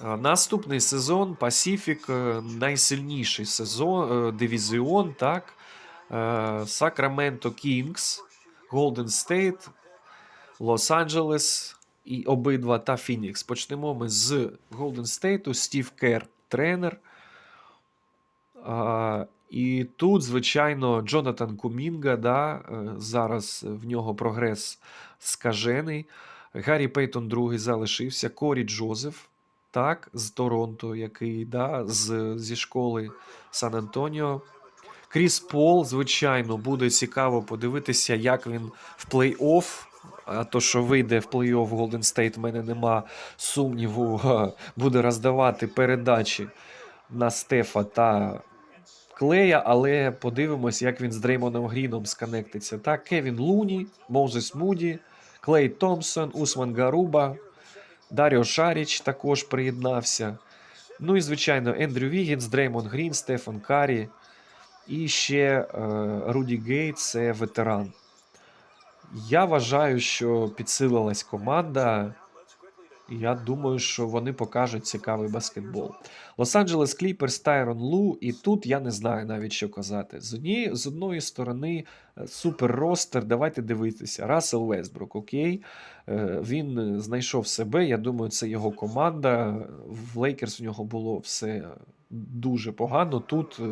А, Наступний сезон Пасіфік е, найсильніший сезон, е, дивізіон, так. Сакраменто Кінгс, Голден Стейт, Лос-Анджелес і обидва та Фінікс. Почнемо ми з Голден Стейту, Стів Кер, тренер. І тут, звичайно, Джонатан Кумінга, да, е, зараз в нього прогрес скажений. Гаррі Пейтон другий залишився, Корі Джозеф, так, з Торонто, який да, з, зі школи Сан Антоніо. Кріс Пол, звичайно, буде цікаво подивитися, як він в плей-офф. А то, що вийде в плей-офф Golden State, в мене нема сумніву, буде роздавати передачі на Стефа та Клея, але подивимось, як він з Дреймоном Гріном сконектиться. Так, Кевін Луні, Моузес Муді, Клей Томпсон, Усман Гаруба, Даріо Шаріч також приєднався. Ну і, звичайно, Ендрю Вігінс, Дреймон Грін, Стефан Карі. І ще е, Руді Гейт це ветеран. Я вважаю, що підсилилась команда. Я думаю, що вони покажуть цікавий баскетбол. Лос-Анджелес Кліперс, Тайрон Лу, і тут я не знаю навіть що казати. З однієї, з одної сторони, е, супер ростер. Давайте дивитися. Рассел Вестбрук, окей. Е, Він знайшов себе. Я думаю, це його команда. В Лейкерс в нього було все дуже погано. Тут е,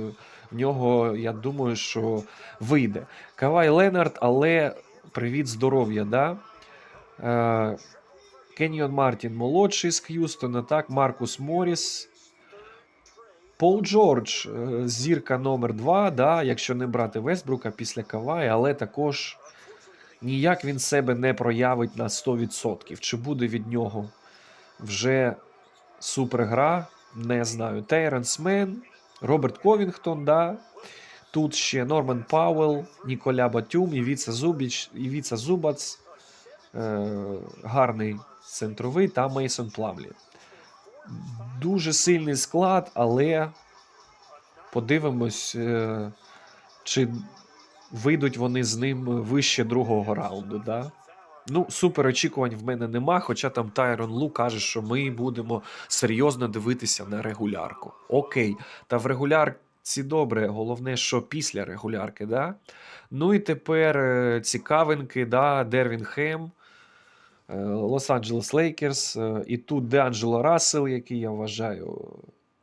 в нього, я думаю, що вийде. Кавай Ленард, але привіт здоров'я, да? Кеньйон Мартін молодший з Х'юстона, так, Маркус Моріс. Пол Джордж, е, зірка номер 2 да, якщо не брати Вестбрука після Кавай, але також ніяк він себе не проявить на 100%. Чи буде від нього вже супергра, не знаю. Тейренс Мен, Роберт Ковінгтон, да. Тут ще Норман Пауелл, Ніколя Батюм, Івіца Зубіч, Івіца Зубац, е, гарний центровий та Мейсон Пламлі. Дуже сильний склад, але подивимось, е, чи вийдуть вони з ним вище другого раунду. Да? Ну, супер очікувань в мене нема, хоча там Тайрон Лу каже, що ми будемо серйозно дивитися на регулярку. Окей, та в регулярці добре, головне, що після регулярки, да? Ну і тепер е, цікавинки, да, Дервін Хем, Лос-Анджелес Лейкерс, е, і тут Деанджело Рассел, який я вважаю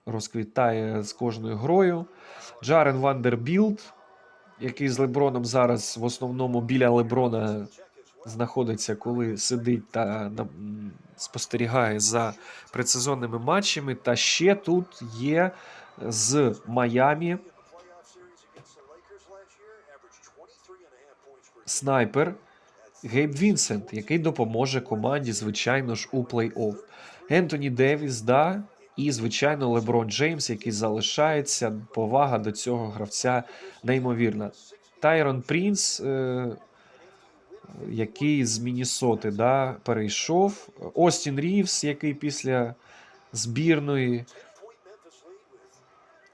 розквітає з кожною грою. Джарен Вандербілд, який з Леброном зараз в основному біля Леброна знаходиться, коли сидить та спостерігає за предсезонними матчами. Та ще тут є з Майамі снайпер Гейб Вінсент, який допоможе команді, звичайно ж, у плей-офф. Ентоні Девіс, да, і, звичайно, Леброн Джеймс, який залишається. Повага до цього гравця неймовірна. Тайрон Прінс, е, який з Мінісоти да, перейшов. Остін Рівс, який після збірної.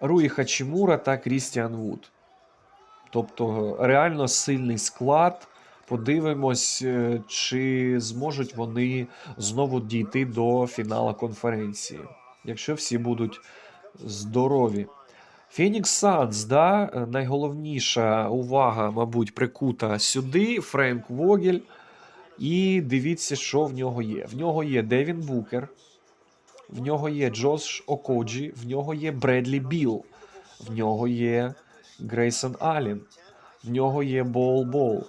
Руї Хачімура та Крістіан Вуд. Тобто реально сильний склад. Подивимось, е, чи зможуть вони знову дійти до фіналу конференції, якщо всі будуть здорові. Фенікс Санс, да, е, найголовніша увага, мабуть, прикута сюди. Френк Вогель. І дивіться, що в нього є. В нього є Девін Букер, в нього є Джош Окоджі, в нього є Бредлі Біл, в нього є Грейсон Аллен, в нього є Бол Бол,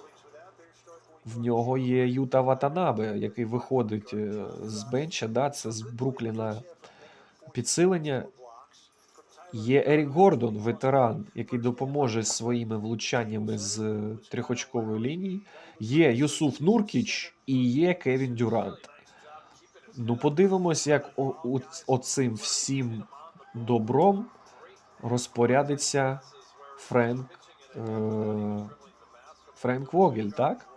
в нього є Юта Ватанабе, який виходить е, з бенча, да, це з Брукліна підсилення. Є Ерік Гордон, ветеран, який допоможе своїми влучаннями з е, трьохочкової лінії. Є Юсуф Нуркіч і є Кевін Дюрант. Ну, подивимось, як оцим всім добром розпорядиться Френк, е- Френк Вогель, так?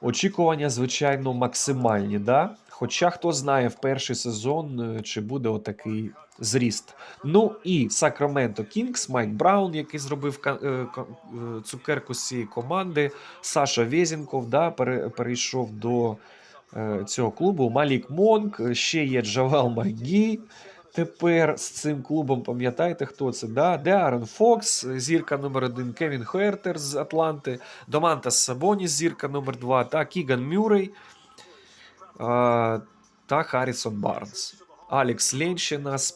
Очікування, звичайно, максимальні, да? Хоча хто знає в перший сезон, е, чи буде отакий зріст. Ну і Сакраменто Кінгс, Майк Браун, який зробив е, е, цукерку з цієї команди. Саша Вєзінков, да, перейшов до цього клубу. Малік Монк, ще є Джавал Магі. Тепер з цим клубом пам'ятаєте, хто це? Да? Деарон Фокс, зірка номер один, Кевін Хуертер з Атланти, Домантас Сабоніс, зірка номер два, та Кіган Мюррей та Харрісон Барнс. Ленще, наш,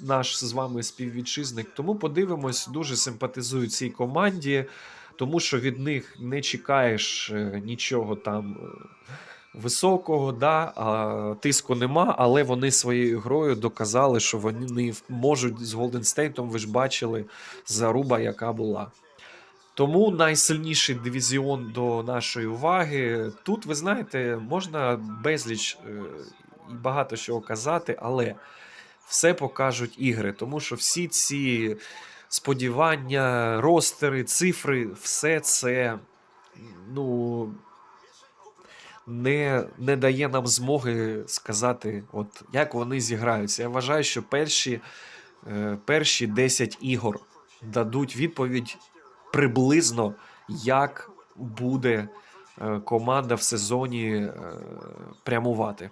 наш з вами співвітчизник. Тому подивимось, дуже симпатизую цій команді, тому що від них не чекаєш е, нічого там е, високого, да, тиску нема, але вони своєю грою доказали, що вони можуть з Голден Стейтом, ви ж бачили, заруба, яка була. Тому найсильніший дивізіон до нашої уваги. Тут, ви знаєте, можна безліч е, і багато чого казати, але все покажуть ігри, тому що всі ці сподівання, ростери, цифри, все це ну, не, не дає нам змоги сказати, от, як вони зіграються. Я вважаю, що перші, е, перші 10 ігор дадуть відповідь приблизно, як буде е, команда в сезоні е, прямувати.